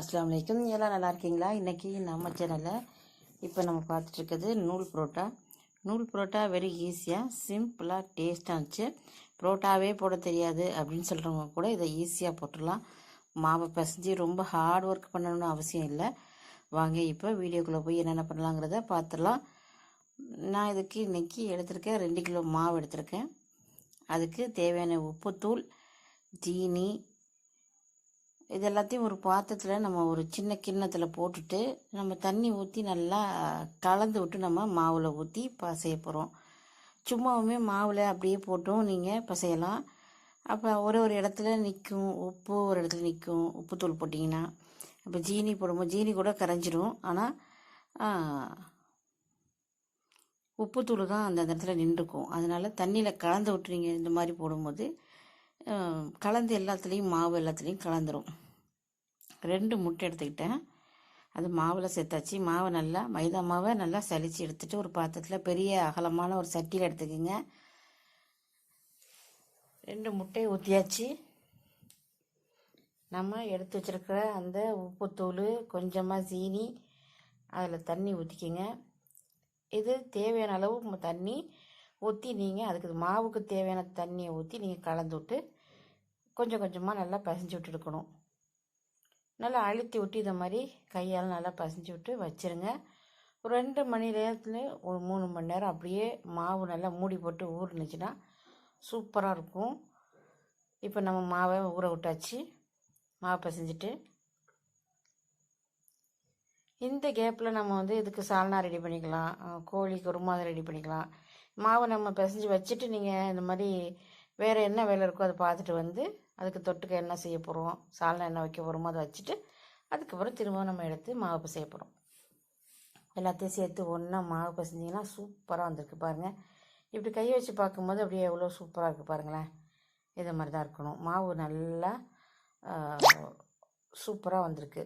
அஸ்லாம் வலைக்கம் எல்லாம் நல்லா இருக்கீங்களா? இன்றைக்கி நம்ம சேனலில் இப்போ நம்ம பார்த்துட்ருக்கிறது நூல் புரோட்டா. நூல் புரோட்டா வெரி ஈஸியாக சிம்பிளாக டேஸ்ட்டாக இருந்துச்சு. புரோட்டாவே போட தெரியாது அப்படின்னு சொல்கிறவங்க கூட இதை ஈஸியாக போட்டுடலாம். மாவை பிசைஞ்சு ரொம்ப ஹார்ட் ஒர்க் பண்ணணும்னு அவசியம் இல்லை. வாங்க இப்போ வீடியோக்குள்ளே போய் என்னென்ன பண்ணலாங்கிறத பார்த்துடலாம். நான் இதுக்கு இன்றைக்கி எடுத்திருக்கேன் ரெண்டு கிலோ மாவு எடுத்திருக்கேன். அதுக்கு தேவையான உப்புத்தூள் ஜீனி இது எல்லாத்தையும் ஒரு பாத்திரத்தில் நம்ம ஒரு சின்ன கிண்ணத்தில் போட்டுட்டு நம்ம தண்ணி ஊற்றி நல்லா கலந்து விட்டு நம்ம மாவில் ஊற்றி பசைய போகிறோம் சும்மாவுமே மாவில் அப்படியே போட்டும் நீங்கள் பசையலாம். அப்போ ஒரு ஒரு இடத்துல நிற்கும் உப்பு ஒரு இடத்துல நிற்கும் உப்புத்தூள் போட்டிங்கன்னா இப்போ ஜீனி போடும்போது ஜீனி கூட கரைஞ்சிரும். ஆனால் உப்புத்தூள் தான் அந்த இடத்துல நின்றுக்கும். அதனால் தண்ணியில் கலந்து விட்டுறீங்க இந்த மாதிரி போடும்போது கலந்து எல்லாத்துலேயும் மாவு எல்லாத்துலேயும் கலந்துரும். ரெண்டு முட்டை எடுத்துக்கிட்டேன். அது மாவில் சேர்த்தாச்சு. மாவை நல்லா மைதா மாவை நல்லா சலித்து எடுத்துட்டு ஒரு பாத்திரத்தில் பெரிய அகலமான ஒரு சட்டியில் எடுத்துக்கோங்க. ரெண்டு முட்டையை ஊற்றியாச்சு நம்ம எடுத்து வச்சிருக்கிற அந்த உப்புத்தூள் கொஞ்சமாக சீனி அதில் தண்ணி ஊற்றிக்கிங்க இது தேவையான அளவு தண்ணி ஊற்றி நீங்கள் அதுக்கு மாவுக்கு தேவையான தண்ணியை ஊற்றி நீங்கள் கலந்து விட்டு கொஞ்சம் கொஞ்சமாக நல்லா பிசைஞ்சு விட்டு எடுக்கணும் நல்லா அழுத்தி விட்டு இதை மாதிரி கையால் நல்லா பசைஞ்சு விட்டு வச்சிருங்க. ஒரு ரெண்டு மணி நேரத்தில் ஒரு மூணு மணி நேரம் அப்படியே மாவு நல்லா மூடி போட்டு ஊறுனுச்சுன்னா சூப்பராக இருக்கும். இப்போ நம்ம மாவை ஊற விட்டாச்சு. மாவை பசைஞ்சிட்டு. இந்த கேப்பில் நம்ம வந்து இதுக்கு சால்னா ரெடி பண்ணிக்கலாம். கோழி குருமா ரெடி பண்ணிக்கலாம். மாவை நம்ம பிசைஞ்சு வச்சுட்டு நீங்கள் இந்த மாதிரி வேறு என்ன வேலை இருக்கோ அதை பார்த்துட்டு வந்து அதுக்கு தொட்டுக்க என்ன செய்ய போகிறோம் சால்னா என்ன வைக்க போகிறோமோ அதை வச்சுட்டு அதுக்கப்புறம் திரும்ப நம்ம எடுத்து மாவு பிசைய போகிறோம் எல்லாத்தையும் சேர்த்து ஒன்றா மாவு பிசைஞ்சிங்கன்னா சூப்பராக வந்திருக்கு பாருங்கள் இப்படி கை வச்சு பார்க்கும்போது அப்படியே எவ்வளோ சூப்பராக இருக்குது பாருங்களேன். இதை மாதிரி தான் இருக்கணும். மாவு நல்லா சூப்பராக வந்திருக்கு.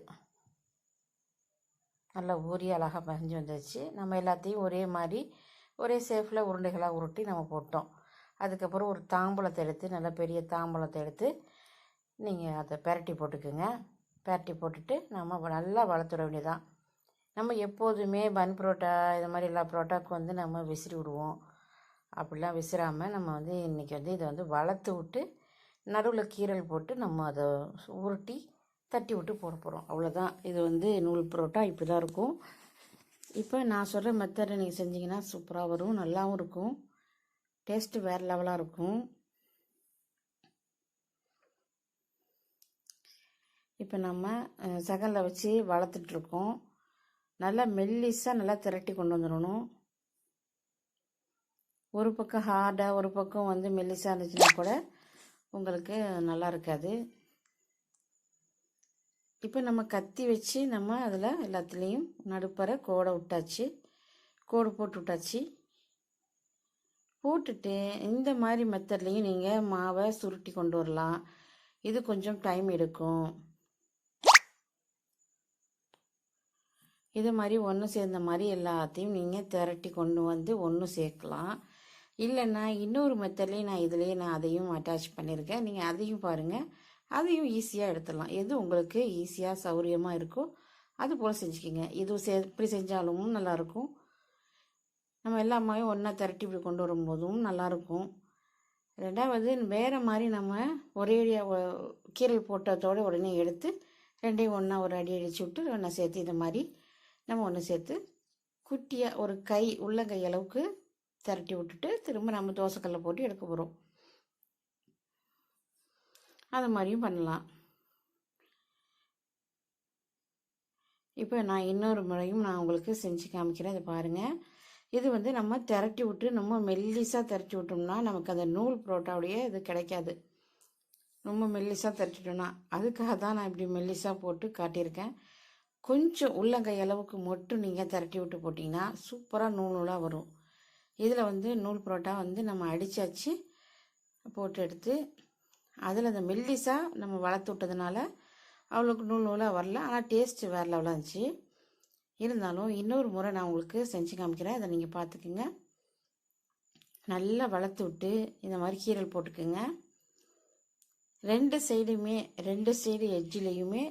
நல்லா ஊறி அழகாக பிசைஞ்சு வந்துருச்சு. நம்ம எல்லாத்தையும் ஒரே மாதிரி ஒரே சேஃபில் உருண்டைகளாக உருட்டி நம்ம போட்டோம். அதுக்கப்புறம் ஒரு தாம்பூலத்தை எடுத்து நல்ல பெரிய தாம்பூலத்தை எடுத்து நீங்கள் அதை பெரட்டி போட்டுக்குங்க. பெரட்டி போட்டுட்டு நம்ம நல்லா வளர்த்துட வேண்டியதான் நம்ம எப்போதுமே பன் புரோட்டா இது மாதிரி எல்லா புரோட்டாவுக்கும் வந்து நம்ம விசிறி விடுவோம். அப்படிலாம் விசிறாமல் நம்ம வந்து இன்றைக்கி வந்து இதை வந்து வளர்த்து விட்டு நடுவில் கீரல் போட்டு நம்ம அதை உருட்டி தட்டி விட்டு போட போகிறோம் அவ்வளோதான் இது வந்து நூல் புரோட்டா இப்படி தான் இருக்கும். இப்போ நான் சொல்கிற மெத்தடை நீங்கள் செஞ்சிங்கன்னா சூப்பராக வரும் நல்லாவும் இருக்கும். டேஸ்ட்டு வேறு லெவலாக இருக்கும். இப்போ நம்ம சகலில் வச்சு வளர்த்துட்ருக்கோம். நல்லா மெல்லிஸாக நல்லா திரட்டி கொண்டு வந்துடணும். ஒரு பக்கம் ஹார்டாக ஒரு பக்கம் வந்து மெல்லிஸாக இருந்துச்சுன்னா கூட உங்களுக்கு நல்லா இருக்காது. இப்போ நம்ம கத்தி வச்சு நம்ம அதில் எல்லாத்துலேயும் நடுப்பற கோடை விட்டாச்சு. கோடு போட்டு விட்டாச்சு. போட்டுட்டு இந்த மாதிரி மெத்தட்லேயும் நீங்கள் மாவை சுருட்டி கொண்டு வரலாம். இது கொஞ்சம் டைம் எடுக்கும். இது மாதிரி ஒன்று சேர்ந்த மாதிரி எல்லாத்தையும் நீங்கள் திரட்டி கொண்டு வந்து ஒன்று சேர்க்கலாம். இல்லைன்னா இன்னொரு மெத்தட்லேயும் நான் இதுலேயே நான் அதையும் அட்டாச் பண்ணியிருக்கேன் நீங்கள் அதையும் பாருங்கள் அதையும் ஈஸியாக எடுத்துடலாம். எது உங்களுக்கு ஈஸியாக சௌகரியமாக இருக்கோ அது போல் செஞ்சுக்கிங்க. இது செ இப்படி செஞ்சாலும் நல்லாயிருக்கும் நம்ம எல்லா மாவையும் ஒன்றா திரட்டி இப்படி கொண்டு வரும்போதும் நல்லாயிருக்கும். ரெண்டாவது வேறு மாதிரி நம்ம ஒரே அடியாக கீரல் போட்டதோட உடனே எடுத்து ரெண்டையும் ஒன்றா ஒரு அடி அடிச்சு விட்டு ஒன்றா சேர்த்து இந்த மாதிரி நம்ம ஒன்று சேர்த்து குட்டியாக ஒரு கை உள்ளங்கை அளவுக்கு திரட்டி விட்டுட்டு திரும்ப நம்ம தோசைக்கல்ல போட்டு எடுக்க போகிறோம் அது மாதிரியும் பண்ணலாம். இப்போ நான் இன்னொரு முறையும் நான் உங்களுக்கு செஞ்சு காமிக்கிறேன். இதை பாருங்கள் இது வந்து நம்ம திரட்டி விட்டு நம்ம மெல்லிஸாக திரட்டி விட்டோம்னா நமக்கு அந்த நூல் புரோட்டாவுடைய இது கிடைக்காது. ரொம்ப மெல்லிஸாக திரட்டிட்டோம்னா அதுக்காக தான் நான் இப்படி மெல்லிஸாக போட்டு காட்டியிருக்கேன். கொஞ்சம் உள்ளங்கை அளவுக்கு மட்டும் நீங்கள் திரட்டி விட்டு போட்டிங்கன்னா சூப்பராக நூல் நூலாக வரும். இதில் வந்து நூல் புரோட்டா வந்து நம்ம அடித்தாச்சு போட்டு எடுத்து அதில் அந்த மெல்லிஸாக நம்ம வளர்த்து விட்டதுனால அவளுக்கு நூல் நூலாக வரல. ஆனால் டேஸ்ட்டு வேறு லெவலாக இருந்துச்சு. இருந்தாலும் இன்னொரு முறை நான் உங்களுக்கு செஞ்சு காமிக்கிறேன். அதை நீங்கள் பார்த்துக்குங்க நல்லா வளர்த்து விட்டு இந்த மாதிரி கீரல் போட்டுக்குங்க. ரெண்டு சைடுமே ரெண்டு சைடு எஜ்ஜிலையுமே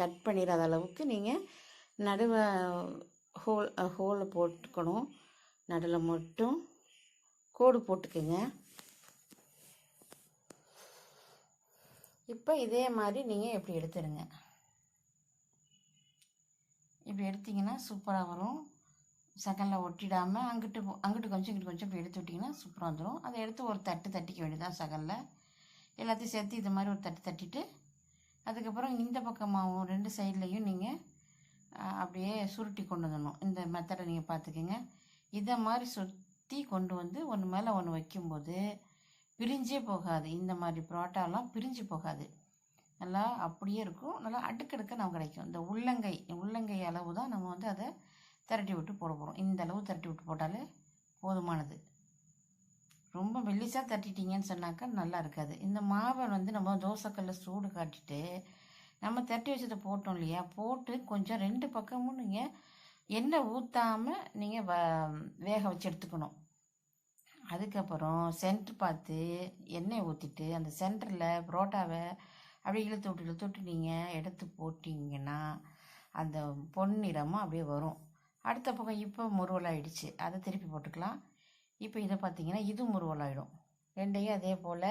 கட் பண்ணிடாத அளவுக்கு நீங்கள் நடுவ ஹோல் ஹோலை போட்டுக்கணும். நடுவில் மட்டும் கோடு போட்டுக்குங்க. இப்போ இதே மாதிரி நீங்கள் எப்படி எடுத்துருங்க இப்படி எடுத்தீங்கன்னா சூப்பராக வரும். செகண்டில் ஒட்டிடாமல் அங்கிட்டு போ- அங்கிட்டு கொஞ்சம் இங்கிட்டு கொஞ்சம் இப்படி எடுத்து விட்டிங்கன்னா சூப்பராக வந்துடும் அதை எடுத்து ஒரு தட்டு தட்டிக்க வேண்டியதான் செகண்டில் எல்லாத்தையும் சேர்த்து இது மாதிரி ஒரு தட்டு தட்டிட்டு அதுக்கப்புறம் இந்த பக்கமாகவும் ரெண்டு சைட்லேயும் நீங்கள் அப்படியே சுருட்டி கொண்டு வந்துடணும் இந்த மெத்தடை நீங்கள் பார்த்துக்கோங்க. இதை மாதிரி சுற்றி கொண்டு வந்து ஒன்று மேலே ஒன்று வைக்கும்போது பிரிஞ்சே போகாது. இந்த மாதிரி புரோட்டாலாம் பிரிஞ்சு போகாது. நல்லா அப்படியே இருக்கும். நல்லா அடுக்கடுக்க நமக்கு கிடைக்கும். இந்த உள்ளங்கை உள்ளங்கை அளவு தான் நம்ம வந்து அதை திரட்டி விட்டு போட போகிறோம் இந்த அளவு திரட்டி விட்டு போட்டாலே போதுமானது. ரொம்ப மெல்லிசாக தட்டிட்டீங்கன்னு சொன்னாக்கா நல்லா இருக்காது. இந்த மாவை வந்து நம்ம தோசைக்கல்ல சூடு காட்டிட்டு நம்ம தட்டி வச்சதை போட்டோம் இல்லையா? போட்டு கொஞ்சம் ரெண்டு பக்கமும் நீங்கள் எண்ணெய் ஊற்றாமல் நீங்கள் வ வேக வச்சு எடுத்துக்கணும். அதுக்கப்புறம் சென்ட்ரு பார்த்து எண்ணெய் ஊற்றிட்டு அந்த சென்டரில் புரோட்டாவை அப்படியே இழுத்து விட்டு இழுத்து விட்டு நீங்கள் எடுத்து போட்டிங்கன்னா அந்த பொன்னிறமாக அப்படியே வரும். அடுத்த பக்கம் இப்போ முருவலாயிடுச்சு. அதை திருப்பி போட்டுக்கலாம். இப்போ இதை பார்த்தீங்கன்னா இது முருவலாயிடும். ரெண்டையும் அதே போல்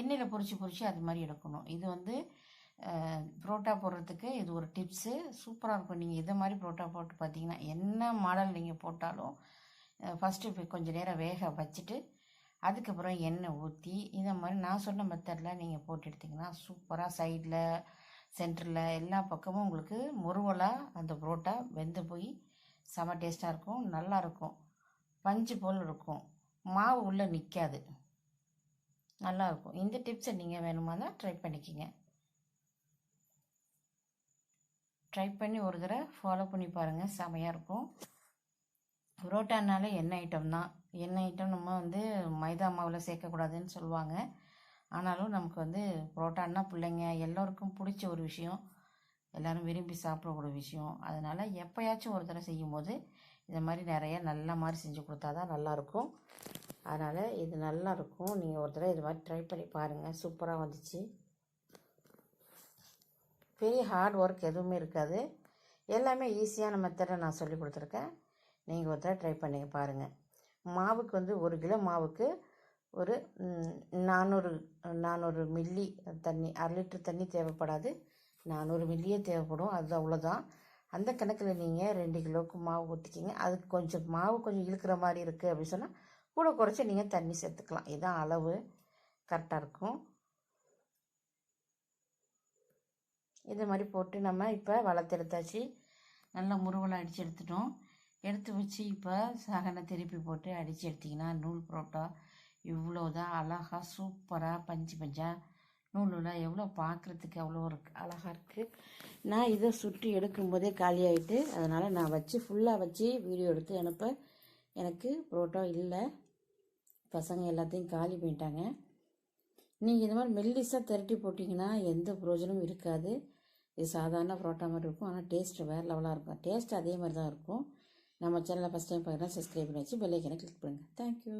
எண்ணெயில் பொறிச்சு பொறிச்சு அது மாதிரி எடுக்கணும். இது வந்து புரோட்டா போடுறதுக்கு இது ஒரு டிப்ஸு. சூப்பராக இருக்கும். நீங்கள் இதை மாதிரி புரோட்டா போட்டு பார்த்தீங்கன்னா என்ன மாடல் நீங்கள் போட்டாலும் ஃபஸ்ட்டு இப்போ கொஞ்சம் நேரம் வேக வச்சுட்டு அதுக்கப்புறம் எண்ணெய் ஊற்றி இதை மாதிரி நான் சொன்ன மெத்தடில் நீங்கள் போட்டு எடுத்திங்கன்னா சூப்பராக சைடில் சென்டரில் எல்லா பக்கமும் உங்களுக்கு முருவலாக அந்த புரோட்டா வெந்து போய் செம டேஸ்ட்டாக இருக்கும் நல்லாயிருக்கும் பஞ்சு போல் இருக்கும். மாவு உள்ளே நிற்காது நல்லாயிருக்கும் இந்த டிப்ஸை நீங்கள் வேணுமா தான் ட்ரை பண்ணிக்கிங்க. ட்ரை பண்ணி ஒரு தடவை ஃபாலோ பண்ணி பாருங்கள் செமையாக இருக்கும். புரோட்டானாலே எண்ணெய் ஐட்டம் தான்? எண்ணெய் ஐட்டம் நம்ம வந்து மைதா மாவில் சேர்க்கக்கூடாதுன்னு சொல்லுவாங்க. ஆனாலும் நமக்கு வந்து புரோட்டான்னா பிள்ளைங்க எல்லோருக்கும் பிடிச்ச ஒரு விஷயம். எல்லோரும் விரும்பி சாப்பிடக்கூடிய விஷயம். அதனால் எப்போயாச்சும் ஒரு தடவை செய்யும்போது இந்த மாதிரி நிறைய நல்ல மாதிரி செஞ்சு கொடுத்தா தான் நல்லாயிருக்கும். அதனால் இது நல்லாயிருக்கும். நீங்கள் ஒரு தடவை இது மாதிரி ட்ரை பண்ணி பாருங்கள் சூப்பராக வந்துச்சு. பெரிய ஹார்ட் ஒர்க் எதுவுமே இருக்காது. எல்லாமே ஈஸியான மெத்தடை நான் சொல்லி கொடுத்துருக்கேன். நீங்கள் ஒரு தடவை ட்ரை பண்ணி பாருங்கள் மாவுக்கு வந்து ஒரு கிலோ மாவுக்கு ஒரு நானூறு நானூறு மில்லி தண்ணி அரை லிட்டர் தண்ணி தேவைப்படாது. நானூறு மில்லியே தேவைப்படும். அது அவ்வளோதான். அந்த கணக்கில் நீங்கள் ரெண்டு கிலோவுக்கு மாவு ஊற்றிக்கிங்க அதுக்கு கொஞ்சம் மாவு கொஞ்சம் இழுக்கிற மாதிரி இருக்குது அப்படின்னு சொன்னால் கூட குறைச்சி நீங்கள் தண்ணி சேர்த்துக்கலாம். இதுதான் அளவு. கரெக்டாக இருக்கும். இது மாதிரி போட்டு நம்ம இப்போ வளர்த்தெடுத்தாச்சு நல்லா முருவலை அடித்து எடுத்துட்டோம். எடுத்து வச்சு இப்போ சகனை திருப்பி போட்டு அடித்து எடுத்திங்கன்னா நூல் புரோட்டா இவ்வளோ தான் அழகாக சூப்பராக பஞ்சு பஞ்சாக நூலெலாம் எவ்வளோ பார்க்குறதுக்கு அவ்வளோ இருக்கு. அழகாக இருக்குது நான் இதை சுற்றி எடுக்கும்போதே காலியாகிட்டு அதனால் நான் வச்சு ஃபுல்லாக வச்சு வீடியோ எடுத்து அனுப்ப. எனக்கு புரோட்டா இல்லை. பசங்க எல்லாத்தையும் காலி பண்ணிட்டாங்க. நீங்கள் இந்த மாதிரி மெல்லிஸாக திரட்டி போட்டிங்கன்னா எந்த பிரயோஜனமும் இருக்காது. இது சாதாரண புரோட்டா மாதிரி இருக்கும். ஆனால் டேஸ்ட்டு வேறு லெவலாக இருக்கும். டேஸ்ட் அதே மாதிரி தான் இருக்கும். நம்ம சேனலை ஃபஸ்ட் டைம் பார்க்குறேன் சப்ஸ்கிரைப் பண்ணி வச்சு பெல்லைக்கனை கிளிக் பண்ணுங்கள் தேங்க்யூ